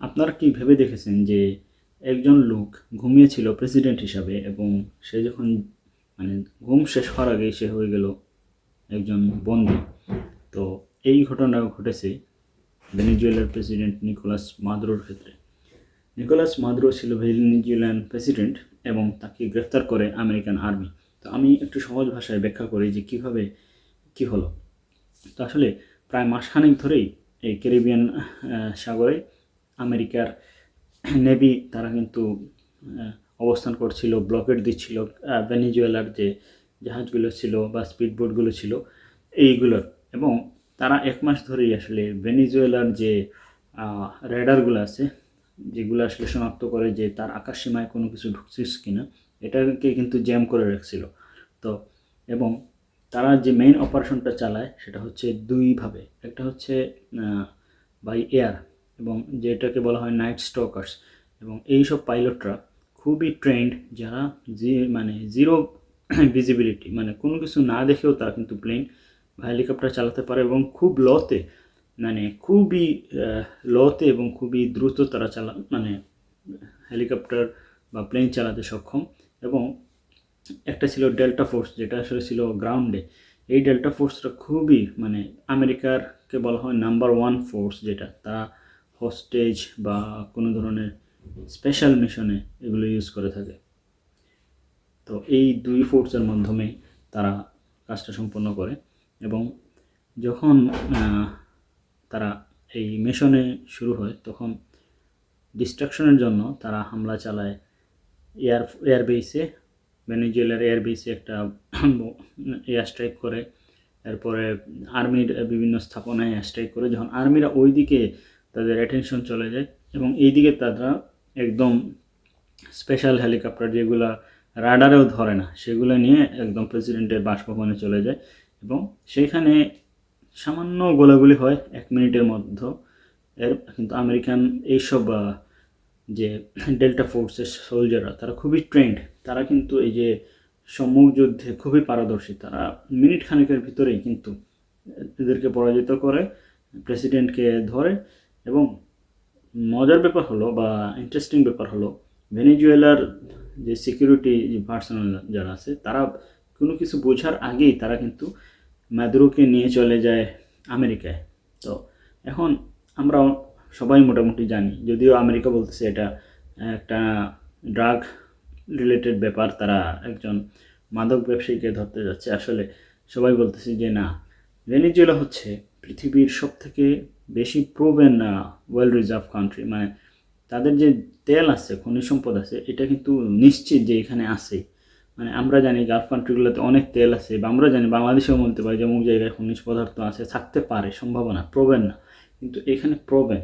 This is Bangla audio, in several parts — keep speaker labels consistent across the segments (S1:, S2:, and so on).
S1: আপনারা কি ভেবে দেখেছেন যে একজন লোক ঘুমিয়েছিল প্রেসিডেন্ট হিসাবে এবং সে যখন মানে ঘুম শেষ হওয়ার আগেই সে হয়ে গেল একজন বন্দী? তো এই ঘটনা ঘটেছে ভেনিজুয়েলার প্রেসিডেন্ট নিকোলাস মাদুরোর ক্ষেত্রে। নিকোলাস মাদুরো ছিল ভেনিজুয়েলান প্রেসিডেন্ট এবং তাকে গ্রেফতার করে আমেরিকান আর্মি। তো আমি একটু সহজ ভাষায় ব্যাখ্যা করি যে কীভাবে কি হলো। তো আসলে প্রায় মাসখানেক ধরেই এই ক্যারিবিয়ান সাগরে আমেরিকার নেভি, তারা কিন্তু অবস্থান করছিল, ব্লকেট দিচ্ছিল ভেনিজুয়েলার যে জাহাজগুলো ছিল বা স্পিডবোটগুলো ছিল এইগুলোর এবং তারা এক মাস ধরেই আসলে ভেনিজুয়েলার যে রেডারগুলো আছে, যেগুলো আসলে শনাক্ত করে যে তার আকাশসীমায় কোনো কিছু ঢুকছিস কিনা, এটাকে কিন্তু জ্যাম করে রাখছিল। তো, এবং তারা যে মেইন অপারেশনটা চালায়, সেটা হচ্ছে দুইভাবে একটা হচ্ছে বাই এয়ার এবং যেটাকে বলা হয় নাইট স্টকার্স এবং এই সব পাইলটরা খুবই ট্রেন্ড যারা যে মানে জিরো ভিজিবিলিটি মানে কোনো কিছু না দেখেও তারা কিন্তু প্লেন হেলিকপ্টার চালাতে পারে এবং খুব লতে মানে খুবই লতে এবং খুবই দ্রুত তারা চালা মানে হেলিকপ্টার বা প্লেন চালাতে সক্ষম এবং একটা ছিল ডেল্টা ফোর্স যেটা আসলে ছিল গ্রাউন্ডে এই ডেল্টা ফোর্সটা খুবই মানে আমেরিকারকে বলা হয় নাম্বার ওয়ান ফোর্স যেটা তারা হোস্টেজ বা কোনো ধরনের স্পেশাল মিশনে এগুলো ইউজ করে থাকে। তো এই দুই ফোর্সের মাধ্যমে তারা কাজটা সম্পন্ন করে এবং যখন তারা এই মিশনে শুরু হয়, তখন ডিস্ট্রাকশনের জন্য তারা হামলা চালায় এয়ার এয়ারবেসে ভেনেজুয়েলার এয়ারবেসে একটা এয়ার স্ট্রাইক করে। এরপরে আর্মির বিভিন্ন স্থাপনায় এয়ার স্ট্রাইক করে। যখন আর্মিরা ওই দিকে তাদের অ্যাটেনশন চলে যায় এবং এই দিকে তারা একদম স্পেশাল হেলিকপ্টার যেগুলা রাডারেও ধরে না, সেগুলো নিয়ে একদম প্রেসিডেন্টের বাসভবনে চলে যায় এবং সেইখানে সামান্য গোলাগুলি হয় এক মিনিটের মধ্যে। এর কিন্তু আমেরিকান এইসব যে ডেল্টা ফোর্সের সোলজাররা তারা খুবই ট্রেন্ড তারা কিন্তু এই যে সম্মুখ যুদ্ধে খুবই পারদর্শী। তারা মিনিট খানেকের ভিতরেই কিন্তু এদেরকে পরাজিত করে প্রেসিডেন্টকে ধরে এবং মজার ব্যাপার হলো বা ইন্টারেস্টিং ব্যাপার হলো, ভেনিজুয়েলার যে সিকিউরিটি পার্সোনাল যারা আছে, তারা কোনো কিছু বোঝার আগেই তারা কিন্তু ম্যাদুরোকে নিয়ে চলে যায় আমেরিকায়। তো এখন আমরা সবাই মোটামুটি জানি, যদিও আমেরিকা বলতেছে এটা একটা ড্রাগ রিলেটেড ব্যাপার, তারা একজন মাদক ব্যবসায়ীকে ধরতে যাচ্ছে। আসলে সবাই বলতেছে যে না, ভেনিজুয়েলা হচ্ছে পৃথিবীর সব থেকে বেশি প্রোভেন ওয়েল রিজার্ভ কান্ট্রি মানে তাদের যে তেল আছে, খনিজ সম্পদ আছে, এটা কিন্তু নিশ্চিত যে এখানে আছে। মানে আমরা জানি গালফ কান্ট্রিগুলোতে অনেক তেল আছে, বা আমরা জানি বাংলাদেশেও বলতে পারি যে অমুক জায়গায় খনিজ পদার্থ আছে, থাকতে পারে, সম্ভাবনা প্রোভেন না। কিন্তু এখানে প্রোভেন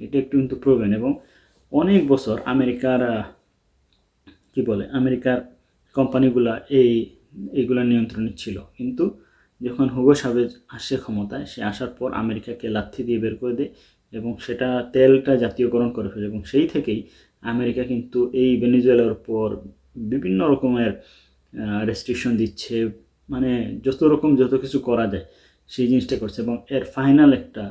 S1: এটা একটু কিন্তু প্রোভেন এবং অনেক বছর আমেরিকার কি বলে, আমেরিকার কোম্পানিগুলা এই এইগুলা নিয়ন্ত্রণে ছিল। কিন্তু যখন হুগো সাবেজ আসে ক্ষমতায়, সে আসার পর আমেরিকাকে লাথি দিয়ে বের করে দেয় এবং সেটা তেলটা জাতীয়করণ করে ফেলে এবং সেই থেকেই আমেরিকা কিন্তু এই ভেনিজুয়েলার উপর বিভিন্ন রকমের রেস্ট্রিকশন দিচ্ছে মানে যত রকম যত কিছু করা যায় সেই জিনিসটা করছে এবং এর ফাইনাল একটা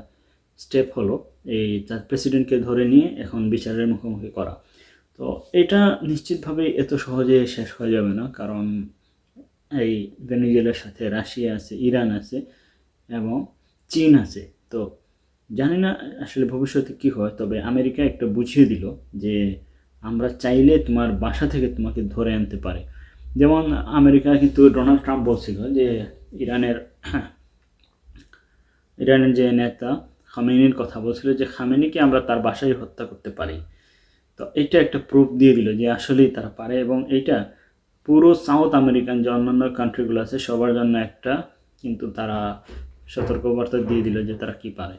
S1: স্টেপ হলো এই তার প্রেসিডেন্টকে ধরে নিয়ে এখন বিচারের মুখোমুখি করা। তো এটা নিশ্চিতভাবে এত সহজে শেষ হয়ে যাবে না কারণ এই ভেনিজুয়েলার সাথে, রাশিয়া আছে, ইরান আছে এবং চীন আছে। তো জানি না আসলে ভবিষ্যতে কি হয়, তবে আমেরিকা একটা বুঝিয়ে দিল যে আমরা চাইলে তোমার বাসা থেকে তোমাকে ধরে আনতে পারে। যেমন আমেরিকা কিন্তু ডোনাল্ড ট্রাম্প বলছিল যে ইরানের ইরানের যে নেতা খামেনির কথা বলছিল যে খামেনিকে আমরা তার বাসায় হত্যা করতে পারি। তো এটা একটা প্রুফ দিয়ে দিল যে আসলেই তারা পারে এবং এইটা পুরো সাউথ আমেরিকান যে অন্যান্য কান্ট্রিগুলো আছে, সবার জন্য একটা, কিন্তু তারা সতর্কবার্তা দিয়ে দিল যে তারা কি পারে।